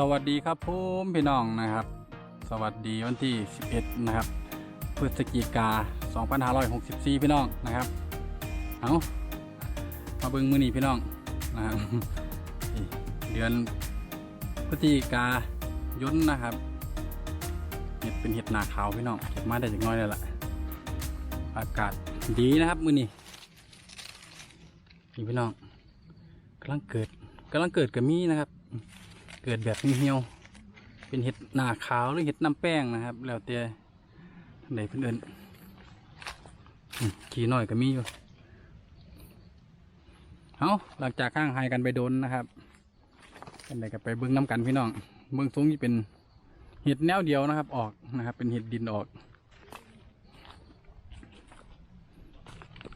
สวัสดีครับผมพี่น้องนะครับ สวัสดีวันที่ 11 นะครับพฤศจิกา 2564 พี่น้องนะครับเอามาเบิ่งมือนีพี่น้องนะครับเดือนพฤศจิกายนนะครับเห็ดเป็นเห็ดหนาขาวพี่น้องเก็บมาได้จากน้อยเลยล่ะอากาศดีนะครับมือนี้นี่พี่น้องกำลังเกิดกำลังเกิดกับมีนะครับ เกิดแบบเหี่ยวๆเป็นเห็ดหน้าขาวหรือเห็ดน้ำแป้งนะครับ แล้วแต่ท่านใดเพื่อนขี่น้อยก็มีอยู่เอาหลังจากข้างหายกันไปโดนนะครับกันใดก็ไปเบิ้งน้ำกันพี่น้องเบิ้งสูงที่เป็นเห็ดแนวเดียวนะครับ ออกนะครับ เป็นเห็ดดินออก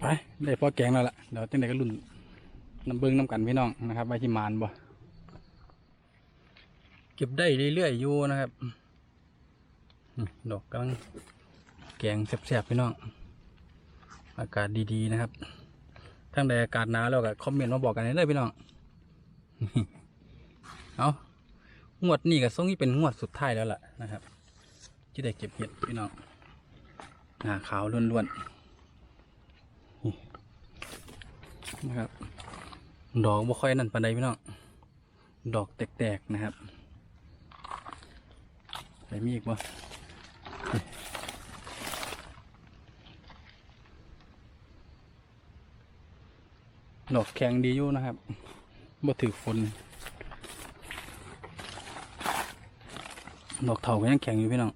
ไปได้พอแกงแล้วล่ะเดี๋ยวจังใดก็รุ่นน้ำเบิ้งน้ำกันพี่น้องนะครับไว้ที่มานบ่ ก็บได้เรื่อยๆอยู่นะครับดอกกำลังแกงแซ่บๆพี่น้อง อากาศดีๆนะครับทั้งใดอากาศหนาวแล้วก็คอมเมนต์มาบอกกันได้เลยพี่น้องเอางวดนี้กับทรงนี้เป็นงวดสุดท้ายแล้วล่ะนะครับ ที่ได้เก็บเห็ดพี่น้องหน้าขาวล้วนๆนี่นะครับ ดอกบ่ค่อยนั่นปานใดพี่น้องดอกแตกๆนะครับ ไปมีอีกบ่ดอกแข็งดีอยู่นะครับบ่ถือฝนดอกเถาก็ยังแข็งอยู่พี่น้อง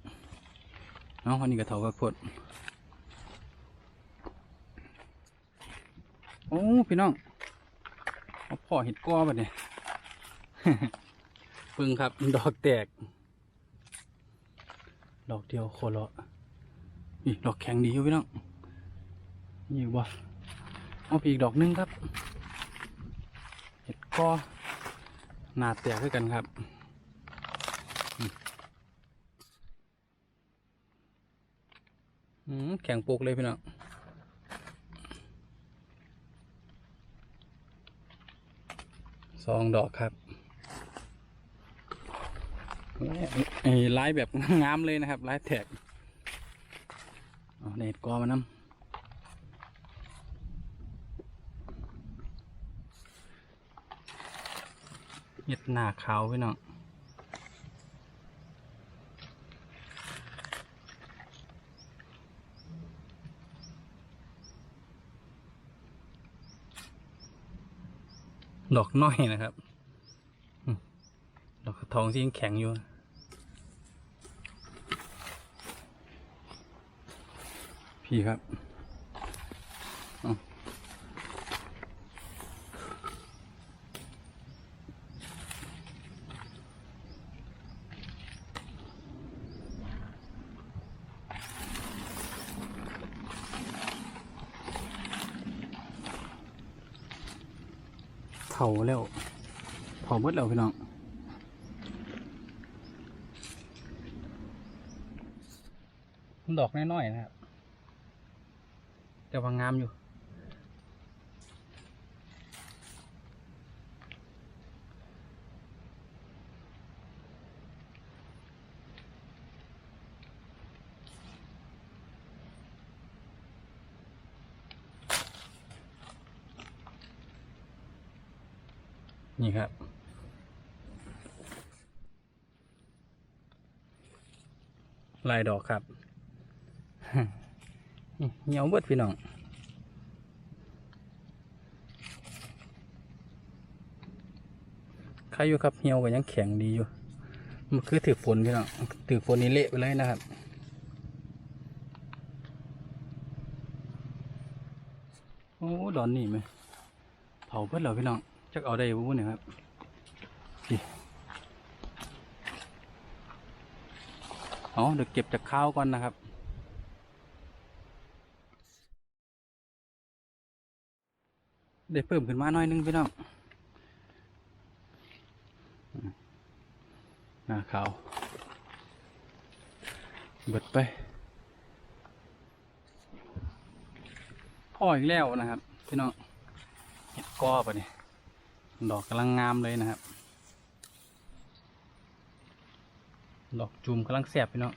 เนาะอันนี้ก็เถาก็พดโอ้พี่น้องเอาพ่อเห็ดก้อแบบนี้ปึงครับ ดอกแตก ดอกเดียวโคโลนี่ดอกแข็งดีอยู่พี่น้องนี่บ่เอาไปอีกดอกหนึงครับ เห็ดก็หนาแตกด้วยกันครับอืมแข็งปุกเลยพี่น้องสองดอกครับ ไลายแบบงามเลยนะครับลายแทกเอาเน็ตกอมานำเห็ดหน้าขาวพี่น้องดอกน้อยนะครับ ดอกทองที่ยังแข็งอยู่ พี่ครับเผาแล้วเผาเบิดแล้วพี่น้องดอกน้อยๆนะครับ แต่ว่างามอยู่ นี่ครับลายดอกครับ เหนียวเบิดพี่น้องใครอยู่ครับเหี่ยวก็ยังแข็งดีอยู่มันคือถือฝนพี่น้องถือฝนนี่เละไปเลยนะครับโอ้ดอนนี่ไหมเผาเพิ่นเหรอพี่น้องจักเอาได้บุ้เนี่ยครับเอาเดี๋ยวเก็บจากข้าวก่อนนะครับ ได้เพิ่มขึ้นมาหน่อยนึงพี่น้องหน้าขาวเบิดไปพ่ออีกแล้วนะครับ พี่น้องเห็ดกอปะเนี่ยดอกกำลังงามเลยนะครับ ดอกจูมกำลังแสบพี่น้อง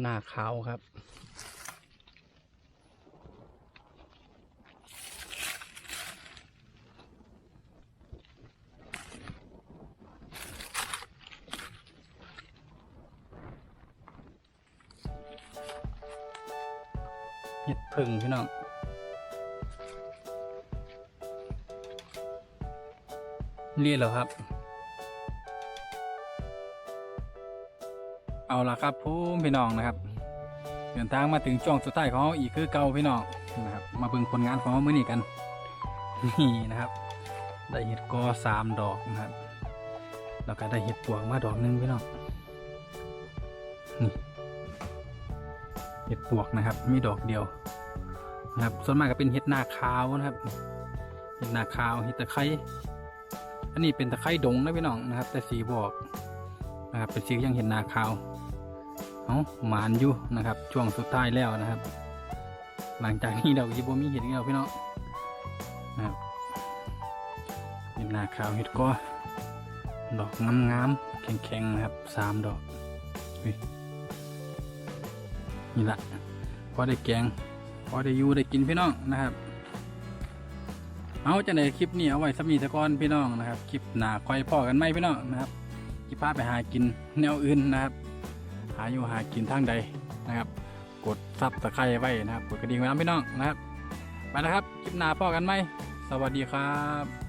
หน้าขาวครับ เห็ดผึ่งพี่น้องเรียนแล้วครับ เอาละครับผมพี่น้องนะครับเดินทางมาถึงช่วงสุดท้ายของเราอีกคือเก่าพี่น้องนะครับ มาเบิ่งผลงานของเรามื้อนี้กันนี่นะครับ ได้เห็ดกอสามดอกนะครับแล้วก็ได้เห็ดปวกมาดอกหนึงพี่น้องนี่เห็ดปวกนะครับมีดอกเดียวนะครับส่วนมากก็เป็นเห็ดนาคาวนะครับเห็ดนาคาวเห็ดตะไคร้อันนี้เป็นตะไคร้ดงนะพี่น้องนะครับ แต่สีบอกนะครับเป็นสียังเห็ดนาคาว เอาหมานอยู่นะครับ ช่วงสุดท้ายแล้วนะครับ หลังจากนี้เราจะบ่มีเห็ดอีกแล้วพี่น้องนะครับเห็ดนาคาวเห็ดก็ดอกงามๆแข็งๆนะครับสามดอกนี่แหละพอได้แกงพอได้ยูได้กินพี่น้องนะครับ เอาจะในคลิปนี้เอาไว้สมีตะกอนพี่น้องนะครับ คลิปหน้าคอยพ่อกันไหมพี่น้องนะครับจิพาไปหากินแนวอื่นนะครับ หาอยู่หากินทางใดนะครับ กดซับตะไคร้ไว้นะครับ กดกระดิ่งไว้นะพี่น้องนะครับ ไปนะครับคลิปหน้าพ่อกันไหมสวัสดีครับ